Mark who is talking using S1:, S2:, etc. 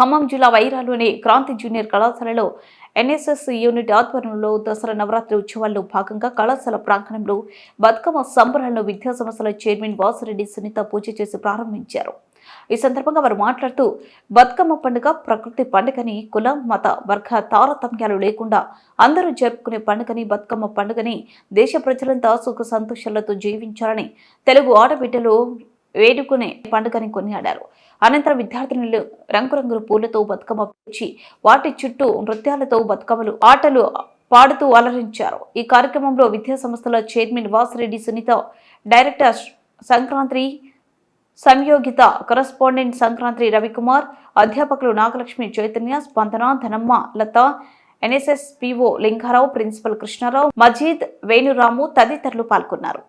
S1: ఖమ్మం జిల్లా వైరాలోని క్రాంతి జూనియర్ కళాశాలలో ఎన్ఎస్ఎస్ యూనిట్ ఆధ్వర్యంలో దసరా నవరాత్రి ఉత్సవాల్లో భాగంగా కళాశాల ప్రాంగణంలో బతుకమ్మ సంబరాలను విద్యాసంస్థల చైర్మన్ వాసిరెడ్డి సునీత పూజ చేసి ప్రారంభించారు. ఈ సందర్భంగా వారు మాట్లాడుతూ బతుకమ్మ పండుగ ప్రకృతి పండుగని కులం మత వర్గ తారతమ్యాలు లేకుండా అందరూ జరుపుకునే పండుగని బతుకమ్మ పండుగని దేశ ప్రజలంతా సుఖ సంతోషాలతో జీవించాలని తెలుగు ఆడబిడ్డలు వేడుకునే పండుగని కొనియాడారు. అనంతరం విద్యార్థినులు రంగురంగుల పూలతో బతుకమ్మ పేర్చి వాటి చుట్టూ నృత్యాలతో బతుకమ్మలు ఆటలు పాడుతూ అలరించారు. ఈ కార్యక్రమంలో విద్యా సంస్థల chairman Vasireddy Sunitha director Sankranti Samyogitha correspondent Sankranti Ravikumar అధ్యాపకులు Nagalakshmi Chaitanya Spandana Dhanamma Latha NSS PO Lingarao principal Krishnarao Majeed Venuramu తదితరులు పాల్గొన్నారు.